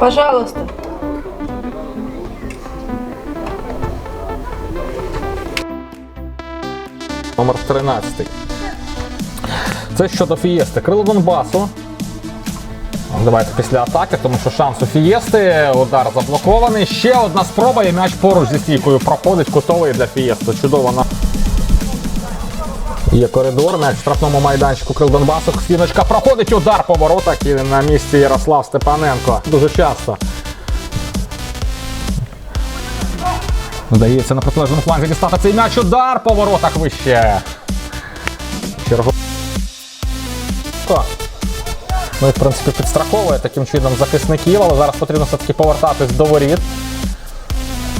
Пожалуйста. Номер 13. Це щодо Фієсти. Крило Донбасу. Давайте після атаки, тому що шанс у Фієсти. Удар заблокований. Ще одна спроба і м'яч поруч зі стійкою проходить. Кутовий для Фієсти. Чудово на. Є коридор, в штрафному майданчику Крил Донбасу. Стіночка проходить удар по воротах і на місці Ярослав Степаненко. Дуже часто. Вдається на протилежному фланзі дістати цей м'яч. Удар по воротах вище. Черго... Ну і в принципі підстраховує таким чином захисників, але зараз потрібно все-таки повертатись до воріт.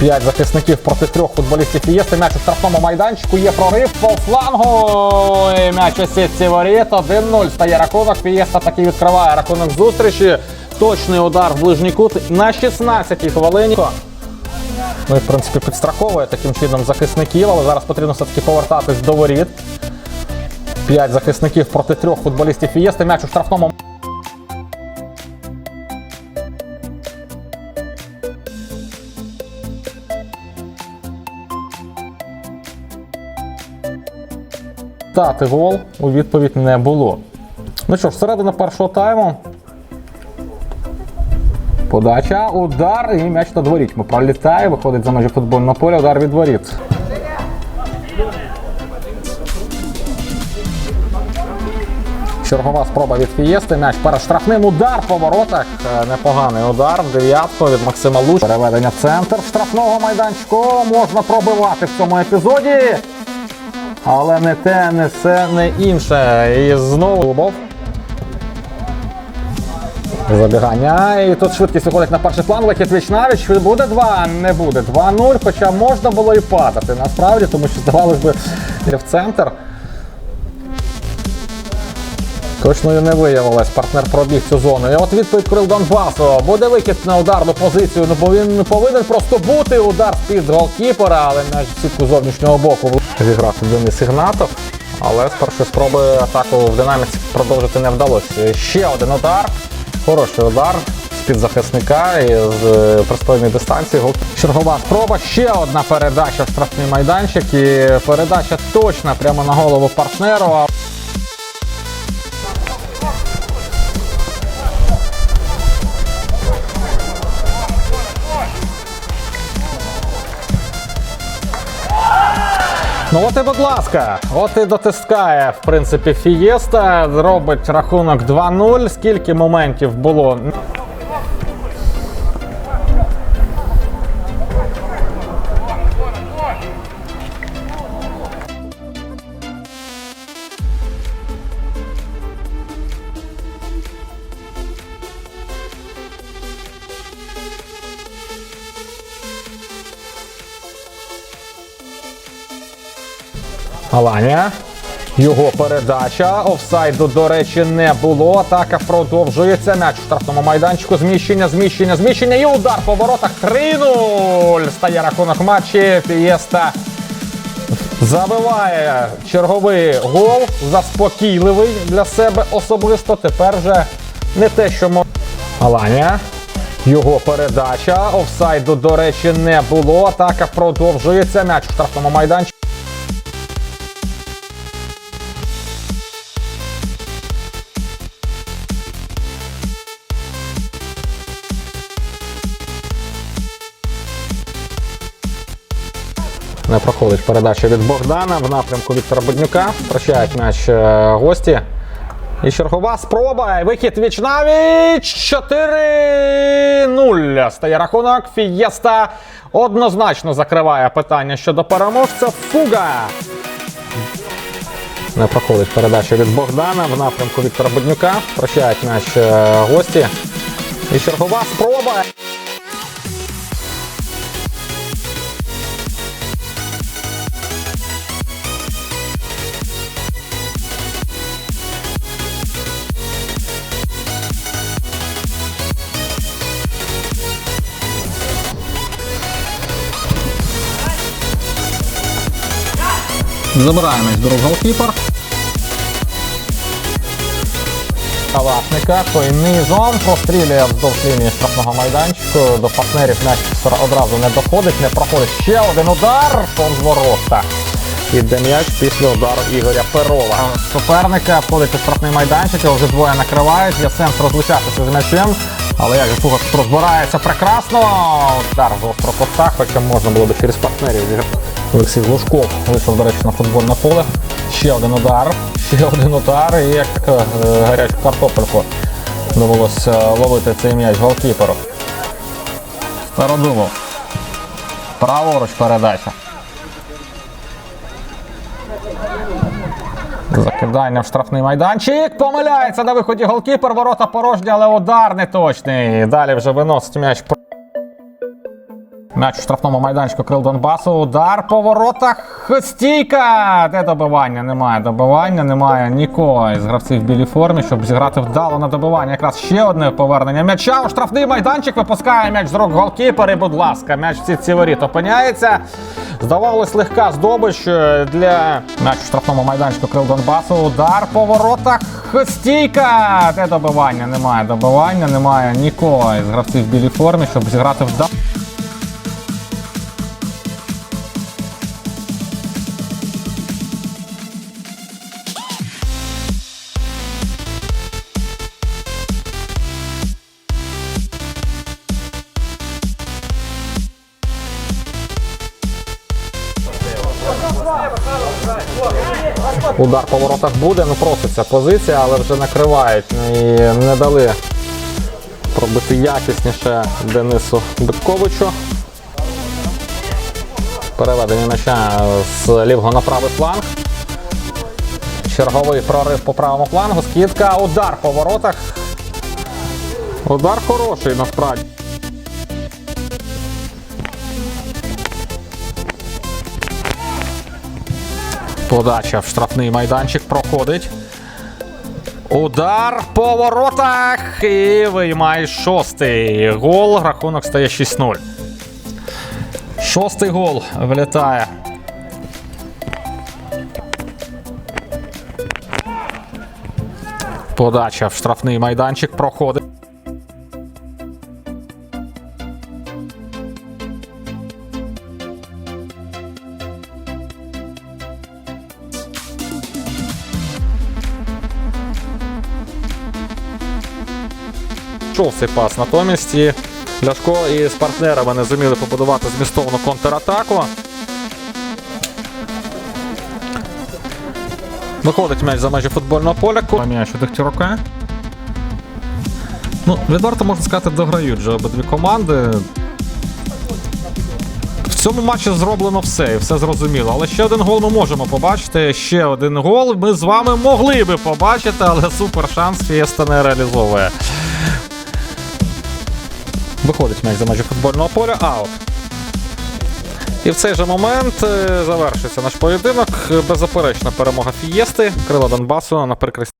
П'ять захисників проти трьох футболістів Фієсти. М'яч у штрафному майданчику. Є прорив по флангу. І м'яч у сітці воріт. 1-0 стає рахунок. Фієста таки відкриває рахунок зустрічі. Точний удар в ближній кут на 16-й хвилині. Ну і в принципі підстраховує таким чином захисників, але зараз потрібно все-таки повертатись до воріт. П'ять захисників проти трьох футболістів Фієсти. М'яч у штрафному. Дати гол у відповідь не було. Ну що ж, середина першого тайму. Подача, удар і м'яч над ворітьми. Пролітає, виходить за межі футбольного поля, удар від воріт. Чергова спроба від Фієсти. М'яч перед штрафним удар по воротах. Е, Непоганий удар. Дев'ятку від Максима Луч. Переведення центр штрафного майданчику. Можна пробивати в цьому епізоді. Але не те, не все, не інше. І знову Лобов. Забігання. І тут швидкість виходить на перший план. Вихід Вічнавіч. Буде 2, не буде. 2-0, хоча можна було і падати насправді, тому що здавалось би в центр. Точною не виявилось, партнер пробіг цю зону. І от відповідь Крил Донбасу. Буде викид на ударну позицію. Ну бо він не повинен просто бути удар з-під голкіпера, але на сітку зовнішнього боку зіграв Денис Ігнатов. Але з першої спроби атаку в динаміці продовжити не вдалося. Ще один удар. Хороший удар з-під захисника і з е, пристойної дистанції. Чергова спроба. Ще одна передача в штрафний майданчик. І передача точна прямо на голову партнеру. Ну от і будь ласка, от і дотискає, в принципі, Фієста. Робить рахунок 2-0. Скільки моментів було? Аланія. Його передача. Офсайду, до речі, не було. Атака продовжується. М'яч у штрафному майданчику. Зміщення, зміщення, зміщення. І удар по воротах. 3-0. Стає рахунок матчі. Фієста забиває черговий гол. Заспокійливий для себе особисто. Тепер вже не те, що мо... Аланія. Його передача. Офсайду, до речі, не було. Атака продовжується. М'яч у штрафному майданчику. Не проходить передача від Богдана в напрямку Віктора Буднюка. Втрачають м'яч е, гості. І чергова спроба. Вихід віч навіч. 4-0. Стає рахунок. Фієста однозначно закриває питання щодо переможця. Фуга. Не проходить передача від Богдана в напрямку Віктора Буднюка. Втрачають м'яч е, гості. І чергова спроба. Забирає м'яч рук голкіпер. Калашника, той низом прострілює вздовж лінії штрафного майданчику. До партнерів м'яч одразу не доходить, не проходить. Ще один удар повз ворота. Іде м'яч після удару Ігоря Перова. Суперника входить у штрафний майданчик, його вже двоє накривають. Є сенс розлучатися з м'ячем. Але як же Фугас розбирається прекрасно. Удар з острого хоча можна було би через партнерів зіграти. Олексій Глушков вийшов, до речі, на футбольне поле. Ще один удар, ще один удар, і як е, гарячу картопельку довелося ловити цей м'яч голкіперу. Стародубов. Праворуч передача. Закидання в штрафний майданчик. Помиляється на виході голкіпер. Ворота порожні, але удар не точний. Далі вже виносить м'яч. М'яч у штрафному майданчику Крил Донбасу. Удар по воротах. Стійка! Де добивання? Немає добивання, немає нікого із гравців в білій формі, щоб зіграти вдало на добивання. Якраз ще одне повернення м'яча. У штрафний майданчик випускає м'яч з рук голкіпер. Будь ласка, м'яч в ці воріт опиняється. Здавалось, легка здобич е, для м'яч у штрафному майданчику Крил Донбасу. Удар по воротах. Стійка! Де добивання? Немає добивання, немає нікого із гравців в білій формі, щоб зіграти вдало. Удар по воротах буде, ну проситься позиція, але вже накривають і не дали пробити якісніше Денису Битковичу. Переведення м'яча з лівого на правий фланг. Черговий прорив по правому флангу. Скидка, удар по воротах. Удар хороший насправді. Подача в штрафний майданчик проходить. Удар по воротах. І виймає шостий гол. Рахунок стає 6-0. Шостий гол влітає. Подача в штрафний майданчик проходить. Йшов цей пас. Натомість і Ляшко і з партнерами не зуміли побудувати змістовну контратаку. Виходить м'яч за межі футбольного поля. М'яч у Дегтярука. Ну, відверто можна сказати, дограють вже обидві команди. В цьому матчі зроблено все, і все зрозуміло. Але ще один гол ми можемо побачити. Ще один гол ми з вами могли би побачити, але супер шанс Фієста не реалізовує. Виходить м'яч за межі футбольного поля. Аут. І в цей же момент завершується завершиться наш поєдинок. Беззаперечна перемога Фієсти. Крила Донбасу на перекресті.